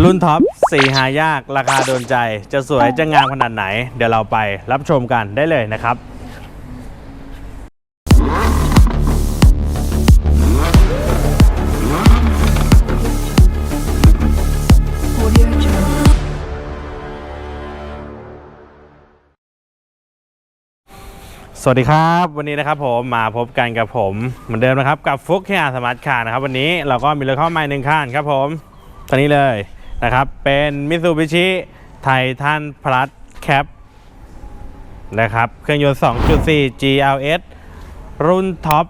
รุ่นท็อปสีหายากราคาโดนใจ จะสวยจะงามขนาดไหน เดี๋ยวเราไปรับชมกันได้เลยนะครับสวัสดีครับวันนี้นะครับผมมาพบกันกับผมเหมือนเดิมนะครับกับฟุกแค่สมาร์ทคาร์นะครับวันนี้เราก็มีรถเข้ามาหนึ่งคันครับผมตัวนี้เลย นะครับ เป็นมิ t ซูบิชิไททันพลัสแคปนะครับ เครื่องยนต์ 2.4 GLS รุ่นท็อป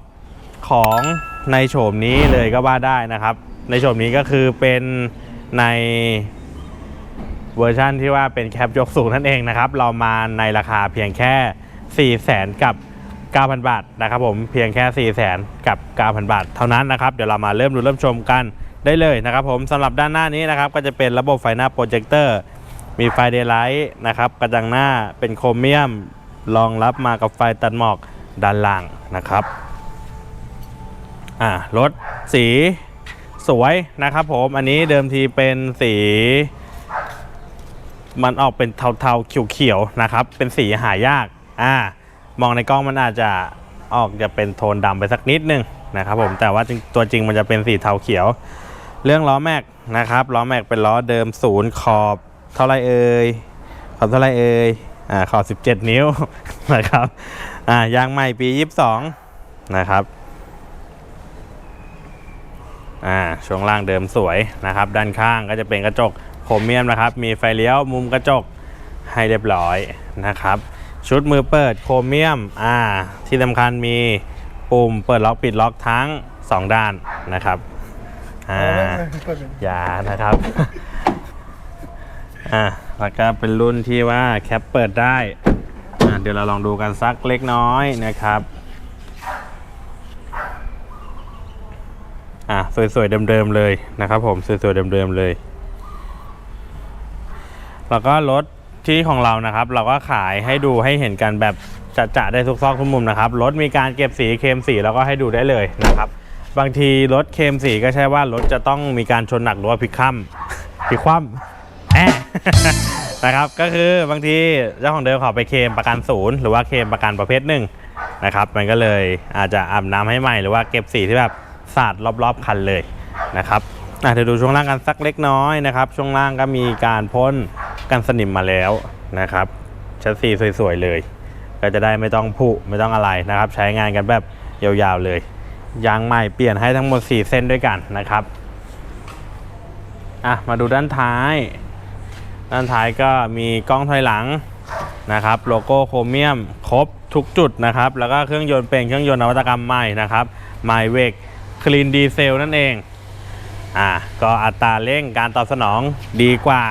ของในโฉมนี้เลยก็ว่าได้นะครับ ในโฉมนี้ก็คือเป็นในเวอร์ชันที่ว่าเป็นแคปยกสูงนั่นเองนะครับ เรามาในราคาเพียงแค่ 4 0 0แสนกับ 9,000 บาทนะครับผมเพียงแค่ 4 0 0แสนกับ 9,000 บาท เท่านั้นนะครับ เดี๋ยวเรามาเริ่มดูเริ่มชมกัน ได้เลยนะครับผมสำหรับด้านหน้านี้นะครับก็จะเป็นระบบไฟหน้าโปรเจคเตอร์มีไฟเดย์ไลท์นะครับกระจังหน้าเป็นโครเมียมรองรับมากับไฟตัดหมอกด้านล่างนะครับอ่ารถสีสวยนะครับผมอันนี้เดิมทีเป็นสี มันออกเป็นเทาๆเขียวๆนะครับ เป็นสีหายากอ่ามองในกล้องมันอาจจะออกจะเป็นโทนดำไปสักนิดนึงนะครับผมแต่ว่าตัวจริงมันจะเป็นสีเทาเขียว เรื่องล้อแม็กนะครับล้อแม็กเป็นล้อเดิมศูนย์ขอบ เท่าไรเอ่ยขอบเท่าไรเอ่ยอ่าขอบ 17 นิ้วนะครับอ่ายางใหม่ปี 22 นะครับอ่าช่วงล่างเดิมสวยนะครับ ด้านข้างก็จะเป็นกระจกโครเมียมนะครับ มีไฟเลี้ยวมุมกระจกให้เรียบร้อยนะครับ ชุดมือเปิดโครเมียมอ่าที่สำคัญมีปุ่มเปิดล็อกปิดล็อกทั้ง 2 ด้านนะครับ อ่าอย่านะครับอ่าแล้วก็เป็นรุ่นที่ว่าแคปเปิดได้อ่าเดี๋ยวเราลองดูกันสักเล็กน้อยนะครับอะสวยๆเดิมๆเลยนะครับผมสวยๆเดิมๆเลย แล้วก็รถที่ของเรานะครับ เราก็ขายให้ดูให้เห็นกันแบบจะๆได้ทุกซอกทุกมุมนะครับรถมีการเก็บสีเคมสีแล้วก็ให้ดูได้เลยนะครับ บางทีรถเคมสีก็ใช่ว่ารถจะต้องมีการชนหนักหรือว่าพลิกคว่ำพลิกคว่ำแอะนะครับก็คือบางทีเจ้าของเดิมเขาไปเคลมประกันศูนย์หรือว่าเคลมประกันประเภทหนึ่งนะครับมันก็เลยอาจจะอาบน้ำให้ใหม่หรือว่าเก็บสีที่แบบสาดรอบๆคันเลยนะครับอะเดี๋ยวดูช่วงล่างกันสักเล็กน้อยนะครับ ช่วงล่างก็มีการพ่นกันสนิมมาแล้วนะครับชัดสีสวยๆเลย ก็จะได้ไม่ต้องผุไม่ต้องอะไรนะครับ ใช้งานกันแบบยาวๆเลย ยางใหม่เปลี่ยนให้ทั้งหมด 4 เส้นด้วยกันนะครับอะมาดูด้านท้าย ด้านท้ายก็มีกล้องถอยหลังนะครับ โลโก้โครเมียมครบทุกจุดนะครับ แล้วก็เครื่องยนต์เป็นเครื่องยนต์นวัตกรรมใหม่นะครับ m y w e g Clean Diesel นั่นเองอ่าก็อัตราเร่งการตอบสนองดีกว่า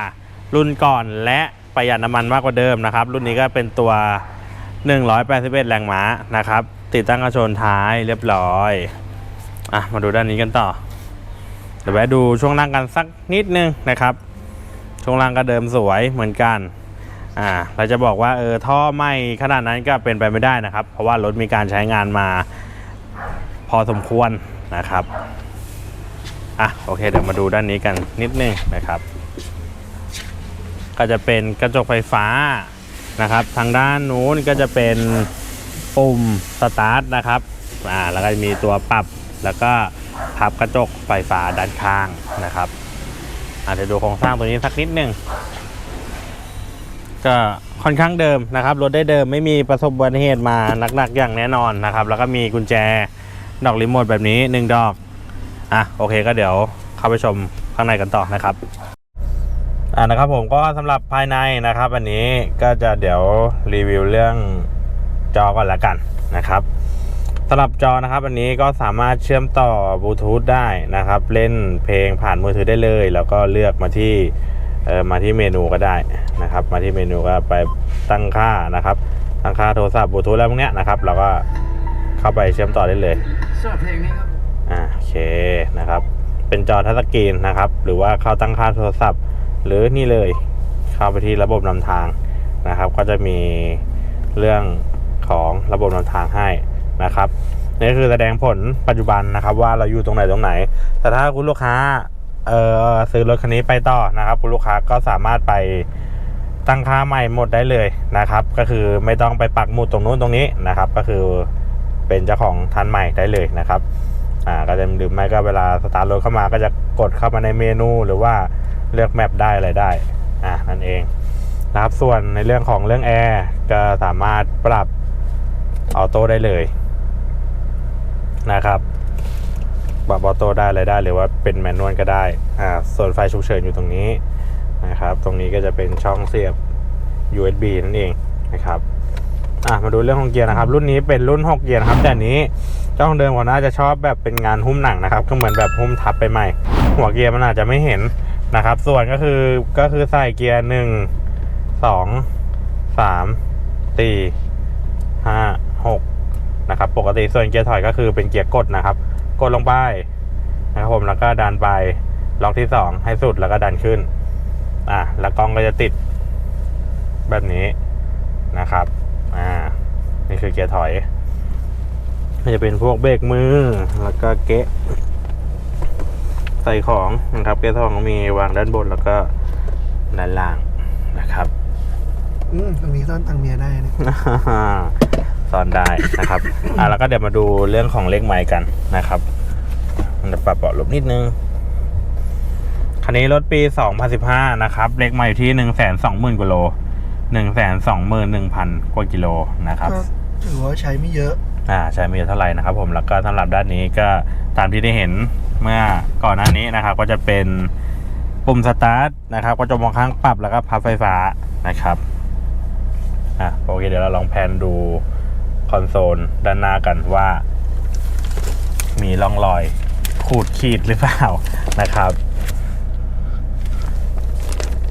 รุ่นก่อนและประหยัดน้ำมันมากกว่าเดิมนะครับ รุ่นนี้ก็เป็นตัว 181 แรงม้านะครับ ติดตั้งกระโชนท้ายเรียบร้อยอะมาดูด้านนี้กันต่อเดี๋ยวแวะดูช่วงล่างกันสักนิดนึงนะครับ ช่วงล่างก็เดิมสวยเหมือนกันอ่าเราจะบอกว่าเออท่อไหมขนาดนั้นก็เป็นไปไม่ได้นะครับ เพราะว่ารถมีการใช้งานมาพอสมควรนะครับอะโอเคเดี๋ยวมาดูด้านนี้กันนิดนึงนะครับ ก็จะเป็นกระจกไฟฟ้านะครับ ทางด้านนู้นก็จะเป็น ปุ่มสตาร์ทนะครับอ่าแล้วก็จะมีตัวปรับแล้วก็พับกระจกไฟฟ้าด้านข้างนะครับอาจจะเดี๋ยวดูโครงสร้างตัวนี้สักนิดหนึ่งก็ค่อนข้างเดิมนะครับรถได้เดิมไม่มีประสบอุบัติเหตุมาหนักๆอย่างแน่นอนนะครับ แล้วก็มีกุญแจดอกรีโมทแบบนี้หนึ่งดอกอะโอเคก็เดี๋ยวเข้าไปชมข้างในกันต่อนะครับอ่านะครับผมก็สำหรับภายในนะครับ อันนี้ก็จะเดี๋ยวรีวิวเรื่อง จอก่อนละกันนะครับสำหรับจอนะครับ อันนี้ก็สามารถเชื่อมต่อบลูทูธได้นะครับ เล่นเพลงผ่านมือถือได้เลย แล้วก็เลือกมาที่เออมาที่เมนูก็ได้นะครับ มาที่เมนูก็ไปตั้งค่านะครับ ตั้งค่าโทรศัพท์บลูทูธแล้วพวกเนี้ยนะครับเราก็เข้าไปเชื่อมต่อได้เลยชอบเพลงนี้ครับอ่าโอเคนะครับ เป็นจอทัชสกรีนนะครับ หรือว่าเข้าตั้งค่าโทรศัพท์ หรือนี่เลย เข้าไปที่ระบบนำทางนะครับ ก็จะมีเรื่อง ของระบบนำทางให้นะครับนี่คือแสดงผลปัจจุบันนะครับ ว่าเราอยู่ตรงไหนตรงไหน แต่ถ้าคุณลูกค้าเออซื้อรถคันนี้ไปต่อนะครับ คุณลูกค้าก็สามารถไปตั้งค่าใหม่หมดได้เลยนะครับ ก็คือไม่ต้องไปปักหมุดตรงนู้นตรงนี้นะครับ ก็คือเป็นเจ้าของทันใหม่ได้เลยนะครับอ่าก็จะหรือไม่ก็เวลาสตาร์ทรถเข้ามาก็จะกดเข้ามาในเมนูหรือว่าเลือกแมปได้อะไรได้อ่านั่นเองนะครับส่วนในเรื่องของเรื่องแอร์ก็สามารถปรับ ออโต้ได้เลยนะครับปรับออโต้ได้อะไรได้หรือว่าเป็นแมนนวลก็ได้อ่าส่วนไฟฉุกเฉินอยู่ตรงนี้นะครับ ตรงนี้ก็จะเป็นช่องเสียบ USB นั่นเองนะครับอะมาดูเรื่องของเกียร์นะครับ รุ่นนี้เป็นรุ่น 6 เกียร์นะครับ แต่นี้เจ้าของเดิมเขาน่าจะชอบแบบเป็นงานหุ้มหนังนะครับ ก็เหมือนแบบหุ้มทับไปใหม่ หัวเกียร์มันอาจจะไม่เห็นนะครับ ส่วนก็คือก็คือใส่เกียร์หนึ่งสองสามสี่ห้า นะครับ ปกติส่วนเกียร์ถอยก็คือเป็นเกียร์กดนะครับ กดลงไปนะครับผมแล้วก็ดันไปล็อกที่สองให้สุดแล้วก็ดันขึ้น อะแล้วกล้องก็จะติด แบบนี้นะครับ อ่า นี่คือเกียร์ถอยมันจะเป็นพวกเบรกมือ แล้วก็เกะ ใส่ของนะครับ เกียร์ถอยก็มีวางด้านบนแล้วก็ด้านล่างนะครับ อืมตรงนี้ซ่อนตังค์เมียได้นะ ซ่อนได้นะครับ อะแล้วก็เดี๋ยวมาดูเรื่องของเลขไมล์กันนะครับมันจะปรับเบาะลบนิดนึง คันนี้รถปี 2015 นะครับ เลขไมล์อยู่ที่ 120,000กว่าโล121,000 กว่ากิโลนะครับก็ถือว่าใช้ไม่เยอะ อ่าใช้ไม่เยอะเท่าไหร่นะครับ ผมแล้วก็สำหรับด้านนี้ก็ตามที่ได้เห็นเมื่อก่อนหน้านี้นะครับ ก็จะเป็นปุ่มสตาร์ทนะครับก็จะมองข้างปรับแล้วก็พับไฟฟ้านะครับอะโอเคเดี๋ยวเราลองแพนดู คอนโซลด้านหน้ากันว่า มีร่องรอยขูดขีดหรือเปล่านะครับ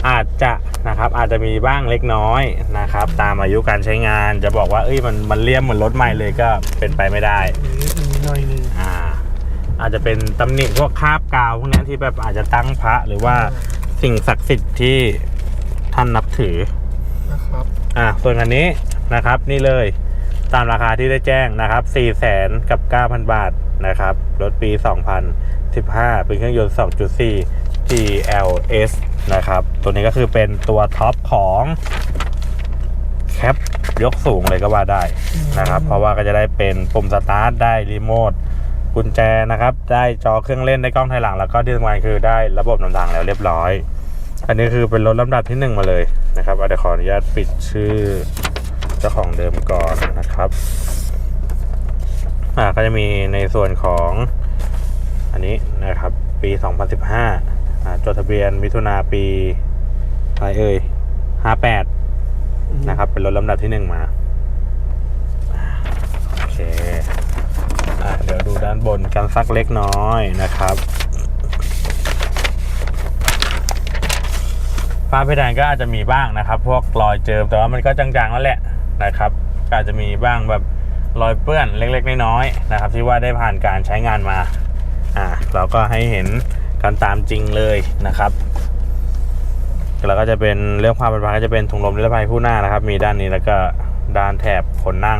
อาจจะนะครับอาจจะมีบ้างเล็กน้อยนะครับ ตามอายุการใช้งานจะบอกว่าเอ้ยมันมันเลี่ยมเหมือนรถใหม่เลยก็เป็นไปไม่ได้นิดนึงหน่อยนึงอ่า อาจจะเป็นตำหนิพวกคราบกาวพวกนี้ที่แบบอาจจะตั้งพระหรือว่าสิ่งศักดิ์สิทธิ์ที่ท่านนับถือนะครับอ่าส่วนอันนี้นะครับนี่เลย ตามราคาที่ได้แจ้งนะครับ4 0 0แสนกับ 9,000 บาทนะครับ รถปี 2015 เป็นเครื่องยนต์ 2.4 GLS นะครับ ตัวนี้ก็คือเป็นตัวท็อปของแคปยกสูงเลยก็ว่าได้นะครับ เพราะว่าก็จะได้เป็นปุ่มสตาร์ท ได้รีโมทกุญแจนะครับ ได้จอเครื่องเล่นได้กล้องถอยหลัง แล้วก็ที่สำคัญคือได้ระบบนำทางแล้วเรียบร้อย อันนี้คือเป็นรถลำดับที่หนึ่งมาเลยนะครับเดี๋ยวขออนุญาตปิดชื่อ เจ้าของเดิมก่อนนะครับ อ่าก็จะมีในส่วนของอันนี้นะครับปี 2015อ่าจดทะเบียนมิถุนาปีอะไรเอ่ย58 นะครับ เป็นรถลำดับที่หนึ่งมา โอเคอ่าเดี๋ยวดูด้านบนกันสักเล็กน้อยนะครับฝ้าเพดานก็อาจจะมีบ้างนะครับ พวกรอยเจิมแต่ว่ามันก็จางๆแล้วแหละ นะครับก็อาจจะมีบ้างแบบรอยเปื้อนเล็กๆน้อยๆนะครับ ที่ว่าได้ผ่านการใช้งานมาอ่าเราก็ให้เห็นกันตามจริงเลยนะครับแล้วก็จะเป็นเรื่องความปลอดภัยก็จะเป็นถุงลมนิรภัยคู่หน้านะครับ มีด้านนี้แล้วก็ด้านแถบคนนั่ง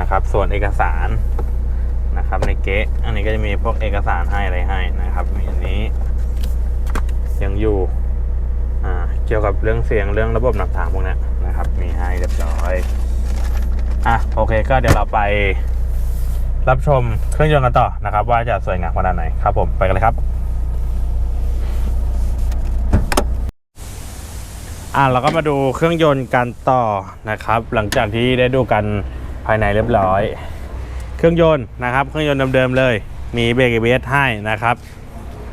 นะครับ ส่วนเอกสารนะครับในเก๊ะอันนี้ก็จะมีพวกเอกสารให้อะไรให้นะครับมีอันนี้ ยังอยู่อ่าเกี่ยวกับเรื่องเสียงเรื่องระบบหนำทางพวกนี้ อะโอเคก็เดี๋ยวเราไปรับชมเครื่องยนต์กันต่อนะครับ ว่าจะสวยงามขนาดไหนครับผมไปกันเลยครับ อะเราก็มาดูเครื่องยนต์กันต่อนะครับ หลังจากที่ได้ดูกันภายในเรียบร้อย เครื่องยนต์นะครับ เครื่องยนต์เดิมๆเลย มีเบรก ABS ให้นะครับ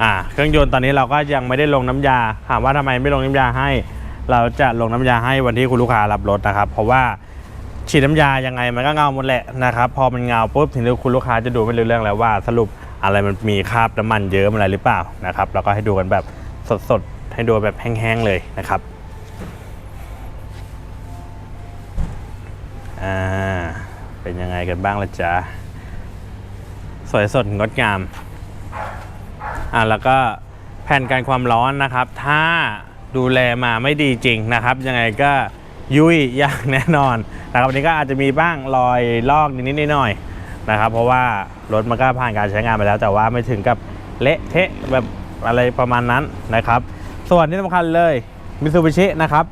อ่าเครื่องยนต์ตอนนี้เราก็ยังไม่ได้ลงน้ำยาถามว่าทำไมไม่ลงน้ำยาให้ เราจะลงน้ำยาให้วันที่คุณลูกค้ารับรถนะครับ เพราะว่า ฉีดน้ำยายังไงมันก็เงาหมดแหละนะครับพอมันเงาปุ๊บถึงคุณลูกค้าจะดูไม่รู้เรื่องแล้วว่า สรุปอะไรมันมีคราบน้ำมันเยอะอะไรหรือเปล่านะครับเราก็ให้ดูกันแบบสดๆให้ดูแบบแห้งๆเลยนะครับอ่าเป็นยังไงกันบ้างละจ๊ะสวยสดงดงามอ่าแล้วก็แผ่นกันความร้อนนะครับ ถ้าดูแลมาไม่ดีจริงนะครับ ยังไงก็ ยุ่ยอย่างแน่นอนนะครับวันนี้ก็อาจจะมีบ้างรอยลอกนิดๆหน่อยๆนะครับ เพราะว่ารถมันก็ผ่านการใช้งานไปแล้ว แต่ว่าไม่ถึงกับเละเทะแบบอะไรประมาณนั้นนะครับ ส่วนที่สำคัญเลยมิซูบิชินะครับ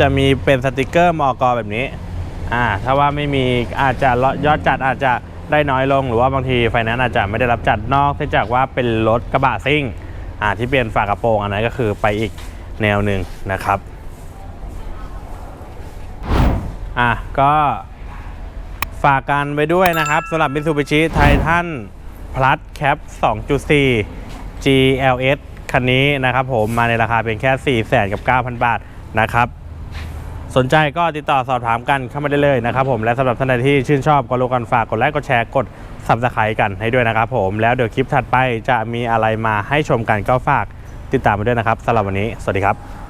จะมีเป็นสติกเกอร์มอกแบบนี้อ่าถ้าว่าไม่มีอาจจะยอดจัดอาจจะได้น้อยลงหรือว่าบางทีไฟแนนซ์อาจจะไม่ได้รับจัดนอกเนื่องจากว่าเป็นรถกระบะซิ่งอ่าที่เป็นฝากระโปรงอันนั้นก็คือไปอีก แนวหนึ่งนะครับอะก็ฝากกันไปด้วยนะครับสำหรับ Mitsubishi Titan Plus Cap 2.4 GLS คันนี้นะครับผมมาในราคาเพียงแค่ 4 0 0 0 0กับ 9,000 บาทนะครับ สนใจก็ติดต่อสอบถามกันเข้ามาได้เลยนะครับผมและสำหรับท่านใดที่ชื่นชอบก็รบกันฝากกดไลค์กดแชร์กด Subscribe กันให้ด้วยนะครับผมแล้วเดี๋ยวคลิปถัดไปจะมีอะไรมาให้ชมกันก็ฝาก ติดตามไปด้วยนะครับสำหรับวันนี้ สวัสดีครับ